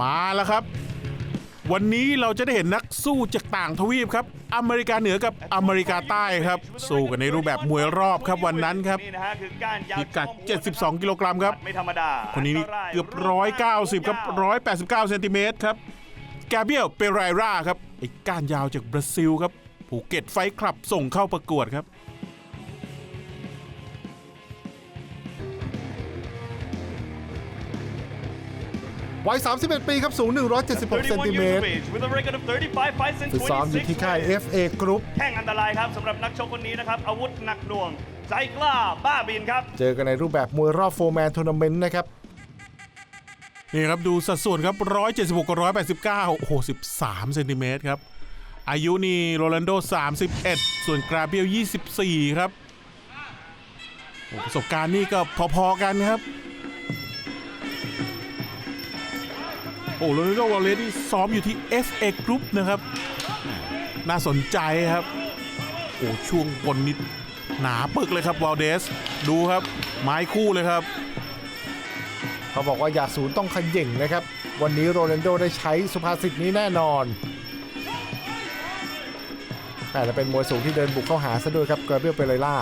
มาแล้วครับ วันนี้เราจะได้เห็นนักสู้จากต่างทวีปครับ อเมริกาเหนือกับอเมริกาใต้ครับ สู้กันในรูปแบบมวยรอบครับวันนั้นครับนี่นะฮะคือก้านยาวพิกัด 72 กิโลกรัมครับ ไม่ธรรมดาคนนี้นี่เกือบ190ครับ189เซนติเมตรครับแกเบียลเปเรราครับไอ้ก้านยาวจากบราซิลครับภูเก็ตไฟคลับส่งเข้าประกวดครับ วัย 31 ปีครับ สูง 176 เซนติเมตร with a record of 35 fights and ฝึกซ้อมอยู่ที่ค่าย26 FA Group แข่งอันตรายครับสำหรับนักชกคนนี้นะครับ อาวุธหนักหน่วง ใจกล้า บ้าบินครับ เจอกันในรูปแบบมวยรอบโฟร์แมนทัวร์นาเมนต์นะครับ นี่ครับ ดูสัดส่วนครับ 176กับ189 โอ้โห 13 เซนติเมตรครับ อายุนี่โรลันโด 31 ส่วนกราเบียล 24 ครับโอ้ประสบการณ์นี่ก็พอๆกันครับ โอ้โรนัลโดวอลเลสนี่ซ้อมอยู่ที่ FA Group นะครับ น่าสนใจครับ โอ้ช่วงบนนิดหนาปึกเลยครับวอลเดส ดูครับ ไม้คู่เลยครับ เขาบอกว่าอย่าศูนย์ต้องขย่งนะครับ วันนี้โรนัลโดได้ใช้สุภาษิตนี้แน่นอนแต่จะเป็นมวยสูงที่เดินบุกเข้าหาซะด้วยครับเกรเบียลเปเรล่า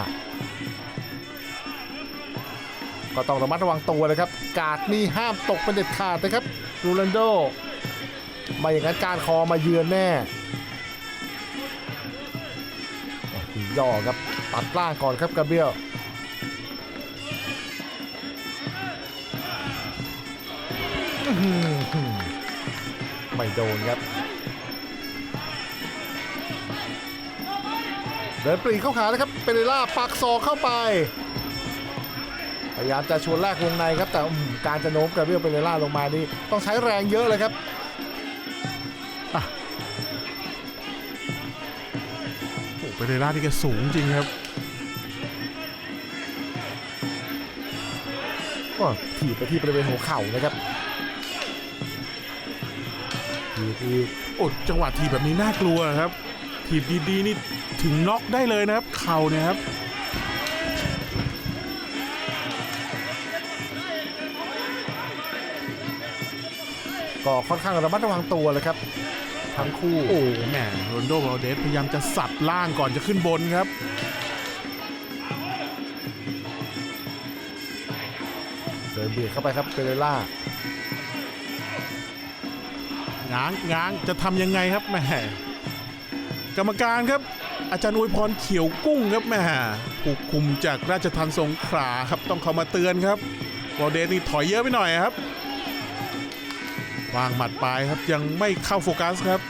ก็ต้องระมัดระวังตัวเลยครับ กาดนี่ห้ามตกเป็นเด็ดขาดนะครับ โรนัลโดมาอย่างนั้นการคอมาเยือนแน่ย่อครับตัดล่างก่อนครับกาเบียลไม่โดนครับเดินปรีเข้าขาแล้วครับ เปเรล่าปักศอกเข้าไป ยายามจะชวนแรกวงในครับแต่อืมการจะโน้มกระเบี้ยวเปเรล่าลงมานี่ต้องใช้แรงเยอะเลยครับโอ้เปเรล่าที่แกสูงจริงครับก็ถีบไปที่บริเวณหัวเข่านะครับถีบทีบโอ้จังหวะทีบแบบนี้น่ากลัวครับทีบดีๆนี่ถึงน็อกได้เลยนะครับ เข่าเนี่ยครับ ก็ค่อนข้างระมัดระวังตัวเลยครับ ทั้งคู่โอ้แหมโรนลโดวาลเดสพยายามจะสับล่างก่อนจะขึ้นบนครับเดินเบียดเข้าไปครับเปเรล่าง้างง้างจะทำยังไงครับแหมกรรมการครับ อาจารย์อวยพรเขียวกุ้งครับแหมผูกคุมจากราชทันสงขลาครับต้องเข้ามาเตือนครับวอลเดสนี่ถอยเยอะไปหน่อยครับ วางหมัดปลายครับยังไม่เข้าโฟกัสครับ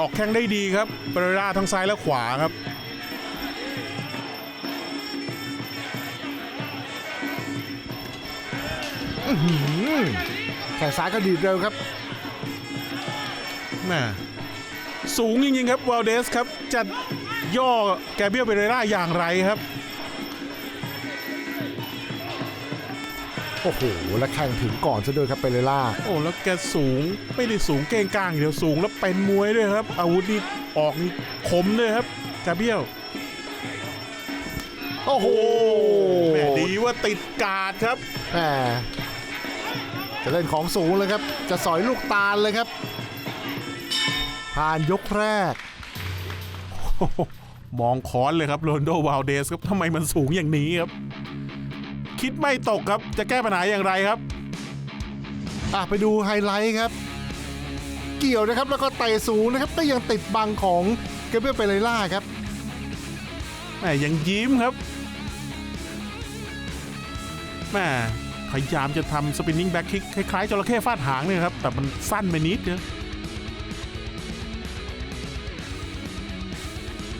ออกแข้งได้ดีครับเปรราทั้งซ้ายและขวาครับแข่งซ้ายก็ดีดเร็วครับแม่สูงจริงๆครับวาลเดสครับจะย่อแกเบียลเปเรราอย่างไรครับ โอ้โห และแข่งถึงก่อนซะด้วยครับเปเรล่า โอ้แล้วแกสูงไม่ได้สูงเก้งกลางอย่างเดียวสูงแล้วเป็นมวยด้วยครับ อาวุธนี่ออกนี่คมด้วยครับแกเบียลโอ้โหแม่ดีว่าติดการ์ดครับแหมจะเล่นของสูงเลยครับ จะสอยลูกตาลเลยครับ ผ่านยกแรก มองค้อนเลยครับโรนโดวาลเดสครับทำไมมันสูงอย่างนี้ครับ คิดไม่ตกครับ จะแก้ปัญหาอย่างไรครับ อะไปดูไฮไลท์ครับ เกี่ยวนะครับแล้วก็เตะสูงนะครับก็ยังติดบังของเกเบรียลเปเรล่าครับแม่ยังยิ้มครับแม่พยายามจะทำสปินนิ่งแบ็คคิกคล้ายๆจระเข้ฟาดหางเนี่ยครับ แต่มันสั้นไปนิดเดียว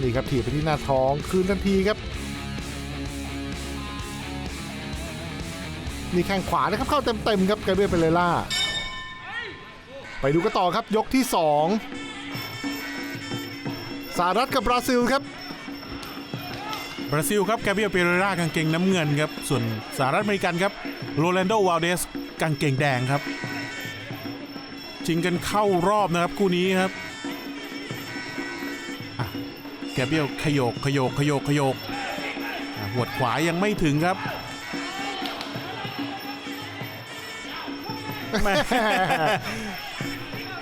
นี่ครับถีบไปที่หน้าท้องคืนทันทีครับ นี่แข้งขวานะครับเข้าเต็มๆครับเกเบียเปเรล่า ไปดูกันต่อครับยกที่ 2สหรัฐกับบราซิลครับบราซิลครับแกเบียเปเรรากางเกงน้ำเงินครับส่วนสหรัฐอเมริกันครับโรแลนโดวาลเดสกางเกงแดงครับชิงกันเข้ารอบนะครับคู่นี้ครับแกเบียลขยโกขยโกขยโกขยโกหัวดขวายังไม่ถึงครับ แม่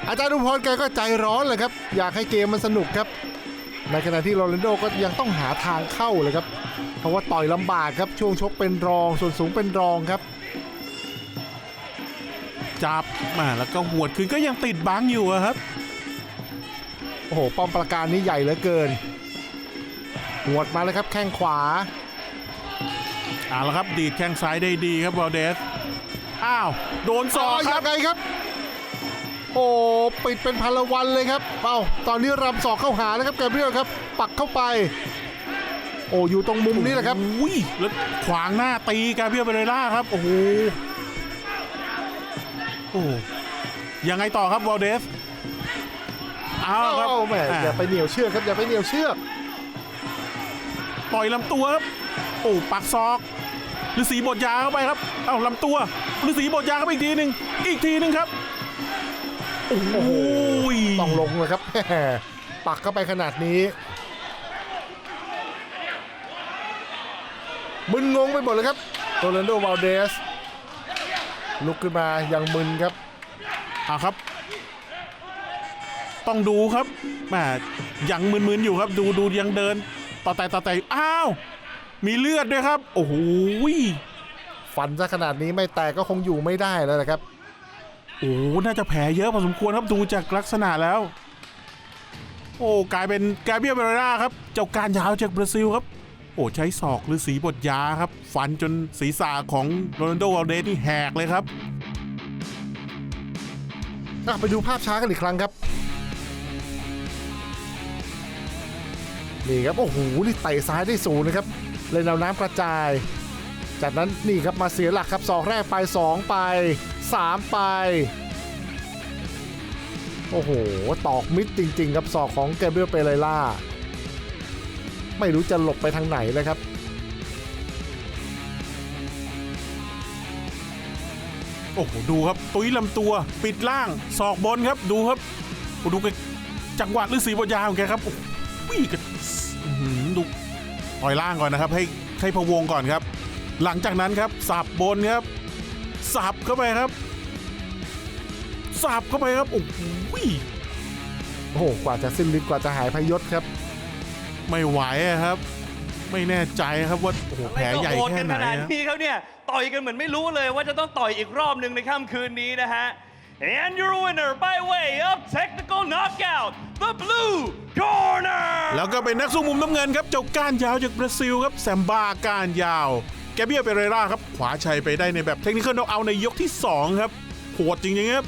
อาจารย์อุพรแกก็ใจร้อนเลยครับ อยากให้เกมมันสนุกครับ ในขณะที่โรนัลโดก็ยังต้องหาทางเข้าเลยครับ เพราะว่าต่อยลำบากครับช่วงชกเป็นรองส่วนสูงเป็นรองครับ จับมาแล้วก็หวดคืนก็ยังติดบังอยู่อะครับ โอ้โหป้อมประการนี้ใหญ่เหลือเกิน หวดมาเลยครับแข้งขวาเอาละครับดีดแข้งซ้ายได้ดีครับวอลเดส อ้าวโดนศอกคยัรับงไงครับ โอ้ปิดเป็นพันละวันเลยครับเอ้าตอนนี้รำศอกเข้าหาแล้วครับแกเบรียลครับ ปักเข้าไป โอ้อยู่ตรงมุมนี้แหละครับอุ้ยแล้วขวางหน้าตีกาเบียเบเรล่าครับโอ้โหโอ้ยังไงต่อครับวอลเดสเอาครับโอ้แหม่อย่าไปเหนียวเชือกครับอย่าไปเหนียวเชือกต่อยลำตัวครับโอ้ปักศอกฤาษีบทยาเข้าไปครับ เอ้าลำตัวฤาษีบทยาเข้าไปอีกทีหนึ่งอีกทีหนึ่งครับ โอ้โหต้องลงเลยครับแหม่ปักเข้าไปขนาดนี้ มึนงงไปหมดเลยครับโรนัลโดวาลเดส ลุกขึ้นมายังมึนครับอะครับ ต้องดูครับแหมยังมึนๆอยู่ครับ ดูดูยังเดิน ต่อแต่ต่อแต่อ้าว มีเลือดด้วยครับ โอ้โห ฟันซะขนาดนี้ไม่แตกก็คงอยู่ไม่ได้แล้วนะครับ โอ้โหน่าจะแผลเยอะพอสมควรครับดูจากลักษณะแล้ว โอ้กลายเป็นกาเบียเบเรราครับ เจ้าการยาวจากบราซิลครับ โอ้ใช้ศอกหรือสีบทยาครับ ฟันจนศีรษะของโรนัลโดวาลเดสนี่แหกเลยครับอะไปดูภาพช้ากันอีกครั้งครับนี่ครับโอ้โหนี่เตะซ้ายได้สูงนะครับเล่นเอาน้ำกระจาย จากนั้นนี่ครับมาเสียหลักครับศอกแรกไป 2 ไป 3 ไป โอ้โห ตอกมิดจริง ๆ ครับศอกของแกเบรียลเปเรล่า ไม่รู้จะหลบไปทางไหนเลยครับโอ้โหดูครับตุ้ยลำตัวปิดล่างศอกบนครับดูครับโอ้ดูกันจังหวะฤาษีบทยาของแกครับโอ้โหกันอื้อหือดูต่อยล่างก่อนนะครับ ให้ให้พะวงก่อนครับ หลังจากนั้นครับสับบนครับสับเข้าไปครับสับเข้าไปครับโอ้โหโอ้โหกว่าจะสิ้นฤทธิ์กว่าจะหายพยศครับ ไม่ไหวอะครับ ไม่แน่ใจครับว่าโอ้โหแผลใหญ่โหดแค่กันไหนขนาดนะนี้เขาเนี่ยต่อยกันเหมือนไม่รู้เลยว่าจะต้องต่อยอีกรอบหนึ่งในค่ำคืนนี้นะฮะ And your winner by way of technical knockout the blue corner แล้วก็เป็นนักสู้มุมน้ำเงินครับเจ้าก้านยาวจากบราซิลครับแซมบ้าก้านยาว แกเบียเปเรราครับขวาชัยไปได้ในแบบเทคนิคอลน็อกเอาในยกที่ 2 ครับโหดจริงๆครับ